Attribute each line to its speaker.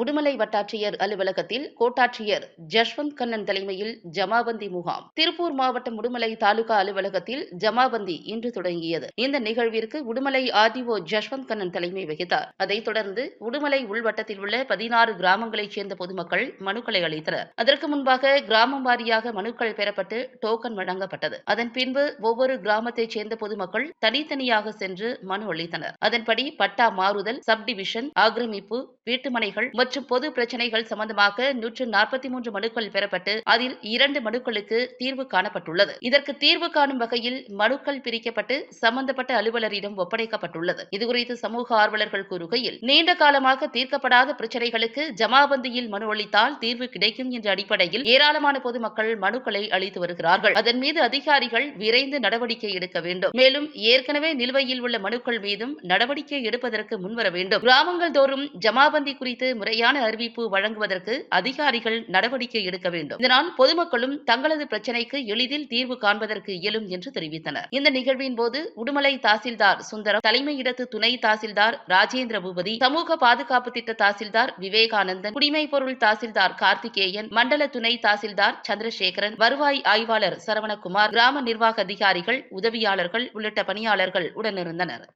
Speaker 1: உடுமலை வட்டாட்சியர் அலுவலகத்தில் கோட்டாட்சியர் ஜஷ்வந்த் கண்ணன் தலைமையில் ஜமாபந்தி முகாம். திருப்பூர் மாவட்டம் உடுமலை தாலுகா அலுவலகத்தில் ஜமாபந்தி இன்று தொடங்கியது. இந்த நிகழ்விற்கு உடுமலை ஆர்டிஓ ஜஷ்வந்த் கண்ணன் தலைமை வகித்தார். அதைத் தொடர்ந்து உடுமலை உள்வட்டத்தில் உள்ள பதினாறு கிராமங்களைச் சேர்ந்த பொதுமக்கள் மனுக்களை அளித்தனர். அதற்கு முன்பாக கிராமம் வாரியாக மனுக்கள் பெறப்பட்டு டோக்கன் வழங்கப்பட்டது. அதன் பின்பு ஒவ்வொரு கிராமத்தைச் சேர்ந்த பொதுமக்கள் தனித்தனியாக சென்று மனு அளித்தனர். அதன்படி பட்டா மாறுதல் சப்டிவிஷன் ஆக்கிரமிப்பு வீட்டுமனைகள் மற்றும் பொது பிரச்சனைகள் சம்பந்தமாக நூற்று நாற்பத்தி மூன்று மனுக்கள் பெறப்பட்டு அதில் இரண்டு மனுக்களுக்கு தீர்வு காணப்பட்டுள்ளது. இதற்கு தீர்வு காணும் வகையில் மனுக்கள் பிரிக்கப்பட்டு சம்பந்தப்பட்ட அலுவலரிடம் ஒப்படைக்கப்பட்டுள்ளது. இதுகுறித்து சமூக ஆர்வலர்கள் கூறுகையில் நீண்ட காலமாக தீர்க்கப்படாத பிரச்சனைகளுக்கு ஜமாபந்தியில் மனு அளித்தால் தீர்வு கிடைக்கும் என்ற அடிப்படையில் ஏராளமான பொதுமக்கள் மனுக்களை அளித்து வருகிறார்கள். அதன் மீது அதிகாரிகள் விரைந்து நடவடிக்கை எடுக்க வேண்டும். மேலும் ஏற்கனவே நிலுவையில் உள்ள மனுக்கள் மீதும் நடவடிக்கை எடுப்பதற்கு முன்வர வேண்டும். கிராமங்கள் தோறும் ஜமாபந்தி குறித்து முறை முறையான அறிவிப்பு வழங்குவதற்கு அதிகாரிகள் நடவடிக்கை எடுக்க வேண்டும். இதனால் பொதுமக்களும் தங்களது பிரச்சினைக்கு எளிதில் தீர்வு காண்பதற்கு இயலும் என்று தெரிவித்தனர். இந்த நிகழ்வின் போது உடுமலை தாசில்தார் சுந்தரம் தலைமையிடத்து துணை தாசில்தார் ராஜேந்திர பூபதி சமூக பாதுகாப்பு திட்ட தாசில்தார் விவேகானந்தன் குடிமை பொருள் தாசில்தார் கார்த்திகேயன் மண்டல துணை தாசில்தார் சந்திரசேகரன் வருவாய் ஆய்வாளர் சரவணகுமார் கிராம நிர்வாக அதிகாரிகள் உதவியாளர்கள் உள்ளிட்ட பணியாளர்கள் உடனிருந்தனர்.